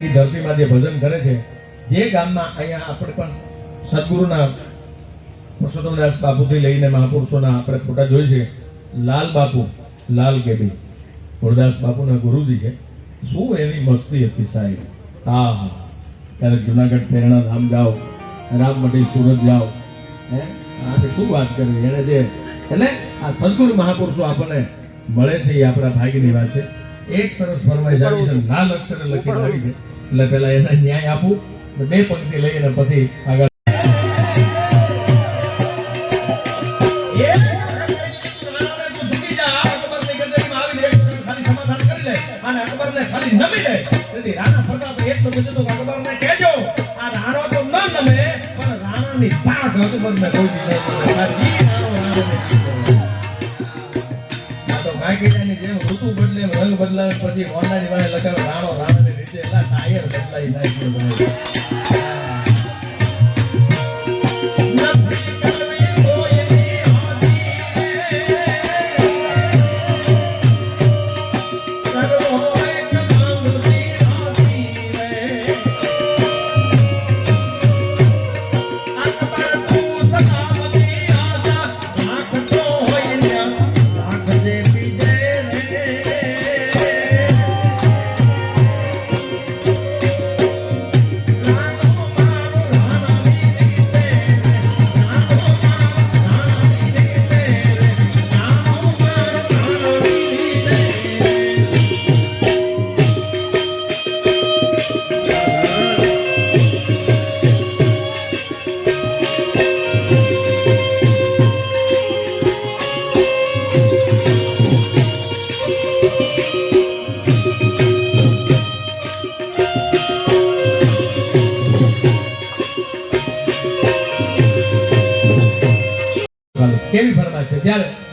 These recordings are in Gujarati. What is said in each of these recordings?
ધરતીમાં જે ભજન કરે છે, જે ગામમાં અહીંયા આપણે પણ સદગુરુના પુરુષોત્તમદાસ બાપુથી લઈને મહાપુરુષોના આપણે ફોટા જોઈ છે, લાલ બાપુ, લાલ કેબી ગુરદાસ બાપુના ગુરુજી છે. શું એની મસ્તી હતી સાહેબ? હા હા. ત્યારે જુનાગઢ પ્રેરણા ધામ જાઓ રામમઢી સુરત જાઓ, હે? આપણે શું વાત કરી એને જે, એટલે આ સદગુરુ મહાપુરુષો આપણને મળે છે, એ આપણા ભાગ્યની વાત છે. એક સરસ ફરમાઈશ આવી છે. લાલ અક્ષરે લખી આવી છે. એટલે પેલા એને ન્યાય આપું બે પંક્તિ લઈને પછી આગળ. એ રાણાને તું ઝૂકી જા, અકબરની કચેરીમાં આવીને એક વખત ખાલી સમાધાન કરી લે અને અકબરને ખાલી નમી લે તેથી રાણા પ્રતાપે એટલું કીધું હતું કે અકબરને કહેજો. આ રાણો તો ન નમે પણ રાણાની પાક અકબરને કોઈ દી ન નમે. ಹೋಗಿ ಒಂದು કેવી ફરમાય છે? ત્યારે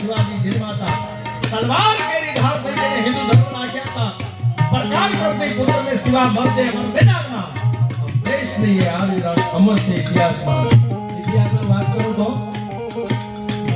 શિવાજી જન્માતા. તલવાર કેરી ધાર થઈ હિન્દુ ધર્મ નાખ્યા હતા પ્રકાર કરતી પુત્ર ને શિવા મરતે અમર મેદાનમાં. દેશની એ આવી રાત અમર છે ઇતિહાસમાં. ઇતિહાસમાં વાત કરું તો,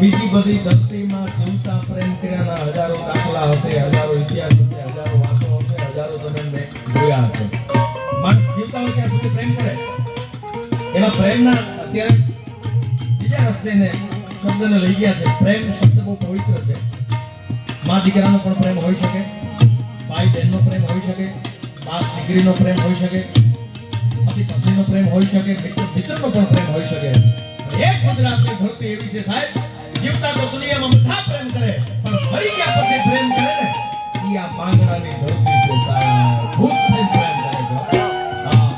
બીજી બધી ધરતીમાં જીવતા પ્રેમ કર્યાના હજારો દાખલા હશે, હજારો ઇતિહાસ હશે, હજારો વાતો હશે, હજારો તમે મેં જોયા હશે. માણસ જીવતા હોય ત્યાં સુધી પ્રેમ કરે. એના પ્રેમના અત્યારે બીજા રસ્તેને શબ્દને લઈ ગયા છે. પ્રેમ શબ્દ બહુ પવિત્ર છે. મા દીકરાનો પણ પ્રેમ હોઈ શકે. ભાઈ બહેનનો પ્રેમ હોઈ શકે. બાપ દીકરીનો પ્રેમ હોઈ શકે. પતિ પત્નીનો પ્રેમ હોઈ શકે. મિત્ર મિત્રનો પણ પ્રેમ હોઈ શકે. એક ગુજરાતની ધરતી એવી છે સાહેબ, જીવતા તો દુનિયામાં બધા પ્રેમ કરે, પણ મરી ગયા પછી પ્રેમ કરે ને? એ આ માંગણાની ધરતી છે સાહેબ. ભૂતથી પ્રેમ કરે છે. હા.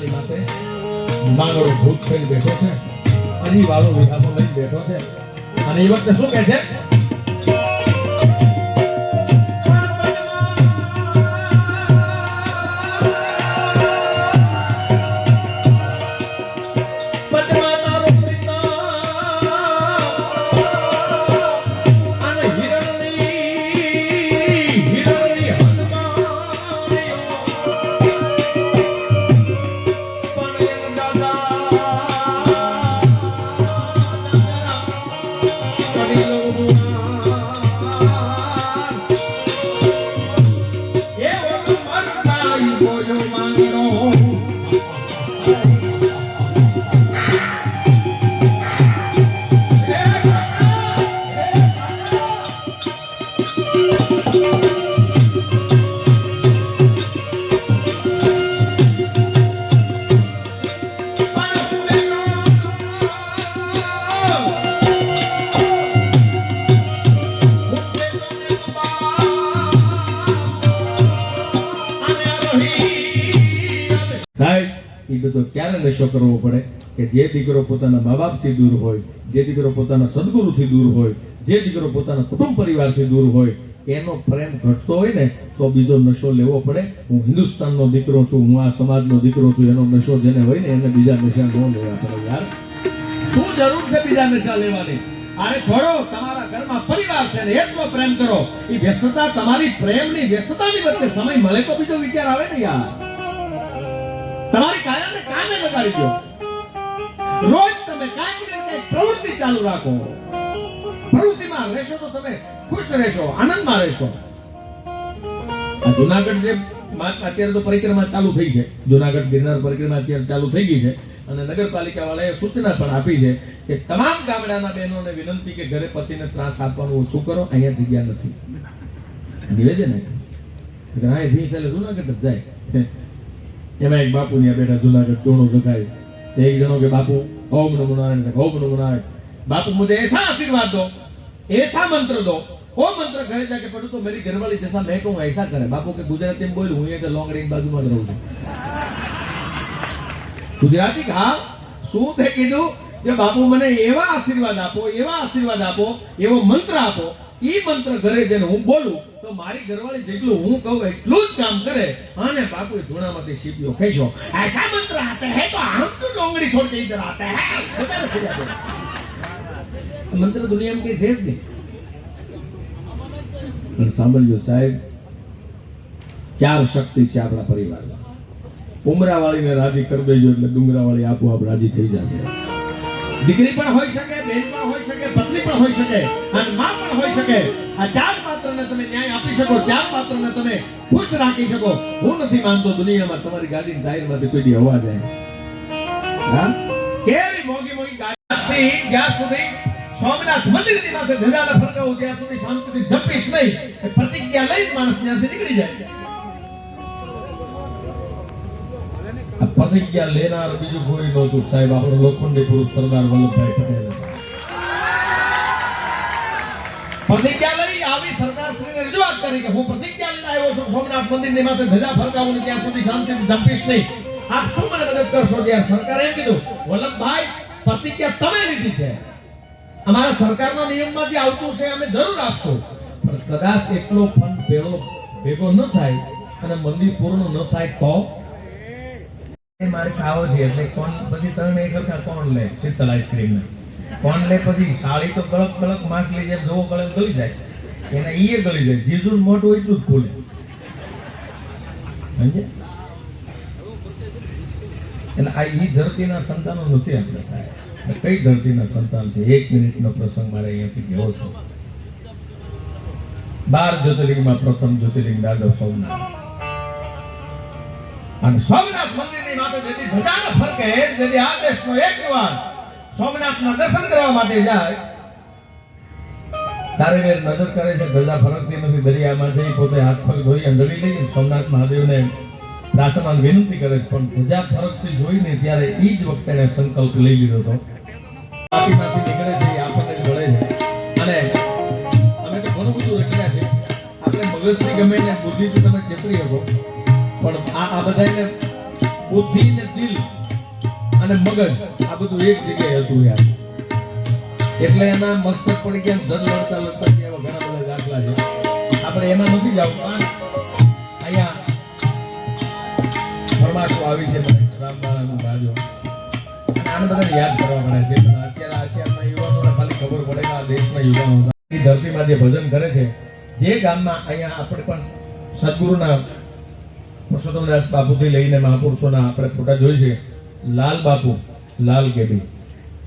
ઓટલાની માથે માંગડો ભૂત થઈને બેઠો છે. અને વાળો વિધામાં લઈને બેઠો છે. અને એ વખતે શું કહે છે? નશો કરવો પડે કે જે દીકરો પોતાના મા બાપથી દૂર હોય, જે દીકરો પોતાના સદગુરુથી દૂર હોય, જે દીકરો પોતાના કુટુંબ પરિવારથી દૂર હોય, એનો પ્રેમ ઘટતો હોય ને, તો બીજો નશો લેવો પડે. હું હિન્દુસ્તાનનો દીકરો છું, હું આ સમાજનો દીકરો છું, એનો નશો જેને હોય ને, એને બીજા નશા ન લેવા પડે યાર. શું જરૂર છે બીજા નશા લેવાની? આને છોડો, તમારા ઘરમાં પરિવાર છે ને, એટલો પ્રેમ કરો. એ વ્યસ્તતા, તમારી પ્રેમની વ્યસ્તતાની વચ્ચે સમય મળે તો બીજો વિચાર આવે ને યાર. તમારી કાયાને કામે લગાડી દો. રોજ તમે કાંઈક ને કાંઈક પ્રવૃત્તિ ચાલુ રાખો. પ્રવૃત્તિમાં રહેશો તો તમે ખુશ રહેશો, આનંદમાં રહેશો. આ જુનાગઢ જે અત્યારે તો પરિક્રમા ચાલુ થઈ છે. જુનાગઢ ગિરનાર પરિક્રમા અત્યારે ચાલુ થઈ ગઈ છે. અને નગરપાલિકા વાળાએ સૂચના પણ આપી છે કે તમામ ગામડાના બહેનોને વિનંતી કે ઘરે પતિને ત્રાસ આપવાનું ઓછું કરો, અહીંયા જગ્યા નથી. નિવેદન ભી એટલે જુનાગઢ જાય. એમાં એક બાપુ ત્યાં બેઠા જુનાગઢ ટોણું જગાય એક જણો કે બાપુ ઓમ નમો નારાયણ ઓમ નમો નારાયણ बापू मुझे ऐसा आशीर्वाद दो ऐसा मंत्र दो वो मंत्र घरे जाके पढ़ू तो मेरी घरवाली जैसा मैं कहूँ ऐसा करे बापू के गुजराती में बोल હું એ લોંગડી બાજુમાં જ રહું છું ગુજરાતી હા શું તે કીધું કે બાપુ મને એવા આશીર્વાદ આપો, એવા આશીર્વાદ આપો, એવો મંત્ર આપો. એ મંત્ર ઘરે જઈને હું બોલું, તો મારી ઘરવાળી જેટલું હું કહું એટલું જ કામ કરે, અને બાપુ ધૂણામાંથી સીપીઓ ખેંચો એસા મંત્ર આતે હે તો આમ તો ડોંગળી છોડ કે ઇધર આતે હે. મંત્ર દુનિયામાં કઈ છે જ નહીં. પણ સાંભળજો સાહેબ, ચાર શક્તિ છે આપણા પરિવારમાં. ઉમરાવાળીને રાજી કરી દેજો એટલે ડુંગરાવાળી આપોઆપ રાજી થઈ જશે. દીકરી પણ હોઈ શકે, બેન પણ હોઈ શકે, પત્ની પણ હોઈ શકે, અને માં પણ હોઈ શકે. આ ચાર પાત્રને તમે ન્યાય આપી શકો, ચાર પાત્રને તમે ખુશ રાખી શકો. હું નથી માનતો દુનિયામાં તમારી ગાડીની ટાયરમાંથી કોઈ દી જાય. હા? કેવી મોગી મોગી ગાડી. જ્યાં સુધી સોમનાથ મંદિરની માથે ધજાને ફરકાવું ત્યાં સુધી શાંતિથી જપીશ નહીં પ્રતિજ્ઞા લઈ માણસ ત્યાંથી નીકળી જાય. પ્રતિજ્ઞા લેનાર બીજું કોઈ નહોતું. સાહેબ, આપણો લોખંડી પુરુષ સરદાર વલ્લભભાઈ પટેલ. પ્રતિજ્ઞા લઈ આવી સરદાર શ્રીને રજૂઆત કરી કે હું પ્રતિજ્ઞા લઈને આવ્યો છું. સોમનાથ મંદિરની માથે ધજા ફરકાવું ને ત્યાં સુધી શાંતિથી જંપીશ નહીં. આપ શું મને મદદ કરશો? ત્યાં સરકારે એમ કીધું, વલ્લભભાઈ, પ્રતિજ્ઞા તમે લીધી છે. અમારા સરકારના નિયમમાં જે આવતું છે અમે જરૂર આપશું. પણ કદાચ એટલો ફંડ ભેગો ભેગો ન થાય અને મંદિર પૂર્ણ ન થાય તો? મારે ખાવો છે એટલે કોણ પછી ત્રણ એક વખત કોણ લે શીતલ આઈસ્ક્રીમ ને? કોણ લે પછી સાળી તો કડક કડક લઈ જાય જોવો કળે ગળી જાય. એને ઈએ ગળી જાય. જીજુ મોટું એટલું જ ખોલે. સમજે એટલે આ ઈ ધરતીના સંતાનો નથી આપણે સાહેબ કઈ ધરતીના સંતાન છે? એક મિનિટનો પ્રસંગ મારે અહીંયાથી ગયો છે. બાર જ્યોતિર્લિંગમાં પ્રથમ જ્યોતિર્લિંગ દાદા સોમનાથ. અને સોમનાથ મંદિરની માથે જેથી ધજાને ફરકે જેથી આ દેશનો એક યુવાન સોમનાથના દર્શન કરવા માટે જાય. ચારે વેર નજર કરે છે, ધજા ફરકતી નથી, દરિયામાં જઈ પોતે હાથ પગ ધોઈ અંજળી લઈ સોમનાથ મહાદેવને પ્રાર્થના વિનંતી કરે છે, પણ ધજા ફરકતી જોઈને ત્યારે એ જ વખતે એને સંકલ્પ લઈ લીધો હતો. નીકળે છે આપણને મળે છે. અને અમે તો ઘણું બધું રચ્યા છે. આપણે મગજથી ગમે ને બુદ્ધિથી તમે ચેતરી શકો, પણ આ આ બધાને બુદ્ધિ ને દિલ અને મગજ, આ બધું એક જગ્યાએ હતું યાર. એટલે એના મસ્તક પણ ક્યાં ધન લડતા લડતા એવા ઘણા બધા દાખલા છે. આપણે એમાં નથી જવું પણ અહીંયા ફરમાશો આવી છે રામબાળાનો બાજો. આને બધાને યાદ કરવા પડે છે. પણ અત્યારે અત્યારના યુવાનોને ખાલી ખબર પડે કે આ દેશના યુવાનો ધરતીમાં જે ભજન કરે છે, જે ગામમાં અહીંયા આપણે પણ સદગુરુના પુરુષોત્તમદાસ બાપુથી લઈને મહાપુરુષોના આપણે ફોટા જોઈ છે. લાલ બાપુ, લાલ કેબી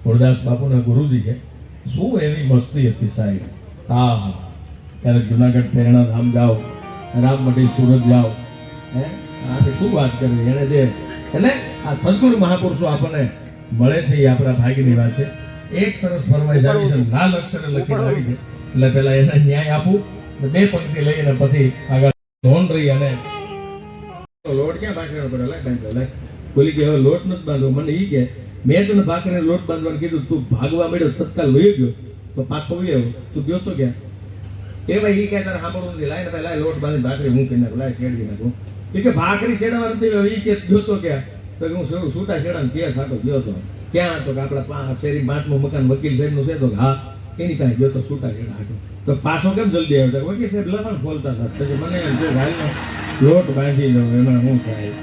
ગુરદાસ બાપુના ગુરુજી છે. શું એવી મસ્તી હતી સાહેબ? હા હા. ત્યારે જુનાગઢ પ્રેરણા ધામ જાઓ રામમઢી સુરત જાઓ. હે? આપણે શું વાત કરી? એને જે, એટલે આ સદગુરુ મહાપુરુષો આપણને મળે છે એ આપણા ભાગ્યની વાત છે. એક સરસ ફરમાઈશ આવી છે. લાલ અક્ષરે લખીને આવી છે. એટલે પહેલા એને ન્યાય આપું, બે પંક્તિ લઈને પછી આગળ ધોન રહી અને લોટ ક્યાં ભાખરીનો પડ્યો લાય બાંધો લાય. બોલી કે હવે લોટ નથી બાંધવો. મને એ કે મેં તને ભાખરીને લોટ બાંધવાનું કીધું તું ભાગવા મળ્યો તત્કાલ લઈ ગયો. તો પાછો વહી આવ્યો. તું ગયો તો ક્યાં? એ ભાઈ એ કે તારે સાંભળવું નથી. લાય ભાઈ લાય લોટ બાંધી ભાખરી હું કરી નાખું. લાય છેડી નાખું. એ કે ભાખરી શેડવા નથી એ કે ગયો તો ક્યાં? તો કે હું છૂટા છેડા ક્યાં સાટો ગયો છો ક્યાં તો કે આપણા શેરી પાંચમું મકાન વકીલ સાહેબનું છે તો હા એની પાસે ગયો તો છૂટા શેડા હાટો તો પાછો કેમ જલ્દી આવ્યો? વકીલ સાહેબ લખણ ખોલતા હતા. પછી મને થયું, હાલને લોટ બાંધી લો એમાં શું થાય?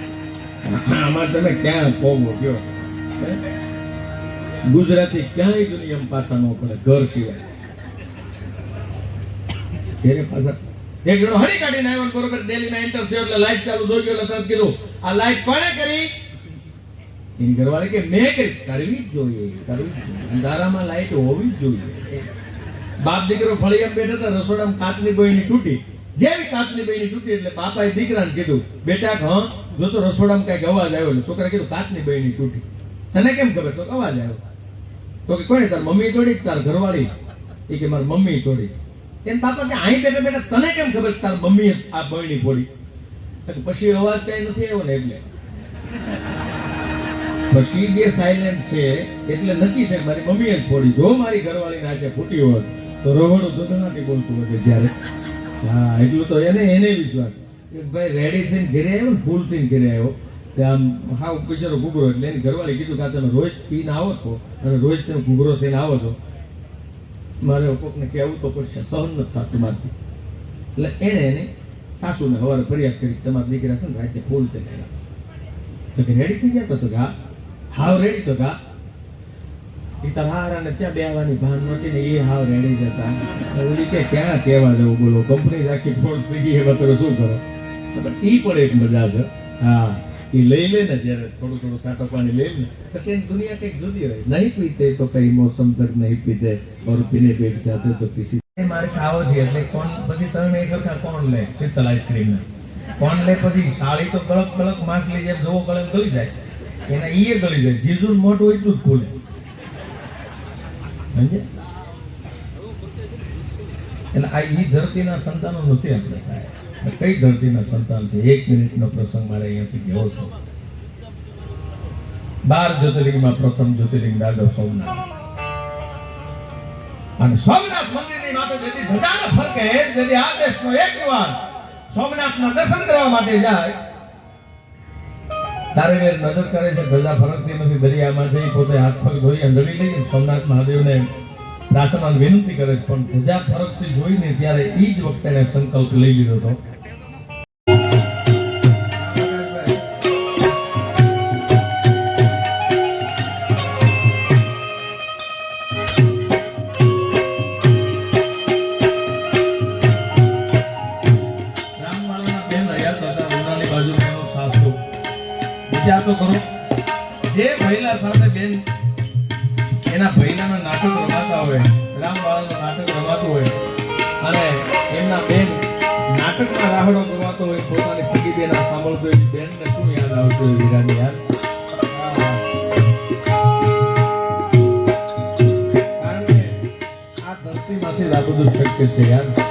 આમાં તમે ક્યાં પોગો કયો? ગુજરાતી ક્યાંય દુનિયામાં પાછા ન પડે, ઘર સિવાય. ઘેરે પાછા. એક જણો હળી કાઢીને આવ્યો બરોબર ડેલીમાં એન્ટર થયો એટલે લાઈટ ચાલુ જોઈ ગયો એટલે તરત કીધું, આ લાઈટ કોણે કરી? એની ઘરવાળી કે, મેં કરી. કરવી જ જોઈએ કરવી જ જોઈએ. અંધારામાં લાઈટ હોવી જ જોઈએ. બાપ દીકરો ફળિયામાં બેઠા હતા રસોડામાં કાચની બોયની તૂટી જેવી કાચની બહેની તૂટી એટલે બાપાએ દીકરાને કીધું, બેટા હા જો તો રસોડામાં કંઈક અવાજ આવ્યો એટલે છોકરા કીધું, કાચની બહેની તૂટી. તને કેમ ખબર? તો અવાજ આવ્યો. તો કે, કોણે તાર મમ્મી તોડી તાર ઘરવાળી? એ કે, મારી મમ્મી તોડી. એમ બાપા કે, અહીં બેઠા બેઠા તને કેમ ખબર તાર મમ્મીએ આ બહેની ફોડી? પછી અવાજ કઈ નથી આવ્યો ને એટલે. પછી જે સાયલેન્ટ છે, એટલે નક્કી છે મારી મમ્મીએ જ ફોડી. જો મારી ઘરવાળી નાચે ફૂટી હોત, તો રહોડું દુધનાથી બોલતું હશે જ્યારે. હા, એટલું તો એને એને વિશ્વાસ. કે ભાઈ રેડી થઈને ઘેરે આવ્યો ને ફૂલ થઈને ઘરે આવ્યો. તે આમ હાવ બિચારો ઘૂઘરો એટલે એની ઘરવાળી કીધું કે તમે રોજ પીને આવો છો અને રોજ તમે ઘૂઘરો થઈને આવો છો. મારે કોકને કહેવું તો પડશે, સહન નથી થતું મારથી. એટલે એણે એને સાસુને સવારે ફરિયાદ કરી તમારા દીકરા છે ને રાતે ફૂલ થઈને આવ્યા તો કે રેડી થઈ ગયા? તો કે, હા. હાવ રેડી તો કે એ તાર હારાને ત્યાં બેહવાની ભાન નહોતી ને એ હાવ રેડી જતા ઓલી કે, ક્યાં કહેવા જવું? બોલો, કંપની રાખી ફોર્સ થઈ ગઈ એમાં તમે શું કરો? એ પણ એક મજા છે. હા એ લઈ લે ને જ્યારે થોડું થોડું સાટો પાણી લઈ લે. પછી એની દુનિયા કંઈક જુદી હોય. નહીં પીતે તો કઈ મોસમ તક નહીં પીતે. ઓર પીને પેટ જાતે તો પીસી મારે ખાવો છે, એટલે કોણ, પછી તમે એક વખત કોણ લે, શીતલ આઈસ્ક્રીમ કોણ લે, પછી સાળી તો કડક કડક લઈ જાય જોવો કળક ગળી જાય. એને ઈએ ગળી જાય. જીજુ મોટું એટલું જ ખોલે. એટલે આ એ ધરતીના સંતાનો નથી આપણે સાહેબ. કઈ ધરતીના સંતાન છે? એક મિનિટનો પ્રસંગ મારે અહીંયાથી કહેવો છે? બાર જ્યોતિર્લિંગમાં પ્રથમ જ્યોતિર્લિંગ દાદો સોમનાથ. અને સોમનાથ મંદિરની માથે જેથી ધજાને ફરકે જેથી આ દેશનો એક યુવાન સોમનાથના દર્શન કરવા માટે જાય ચારે વેર નજર કરે છે. ધજા ફરકતી નથી. દરિયામાં જઈ પોતે હાથ પગ ધોઈ અંજળી લઈ સોમનાથ મહાદેવને પ્રાર્થના વિનંતી કરે છે. પણ ધજા ફરકતી જોઈને ત્યારે એ જ વખતે સંકલ્પ લઈ લીધો હતો. નાટકમાં રાહડો ગવાતો હોય પોતાની સગી બેન સાંભળતો હોય બેનને શું યાદ આવતું હોય વીરાની યાર? કારણ કે આ ધરતીમાંથી જ આ બધું શક્ય છે યાર.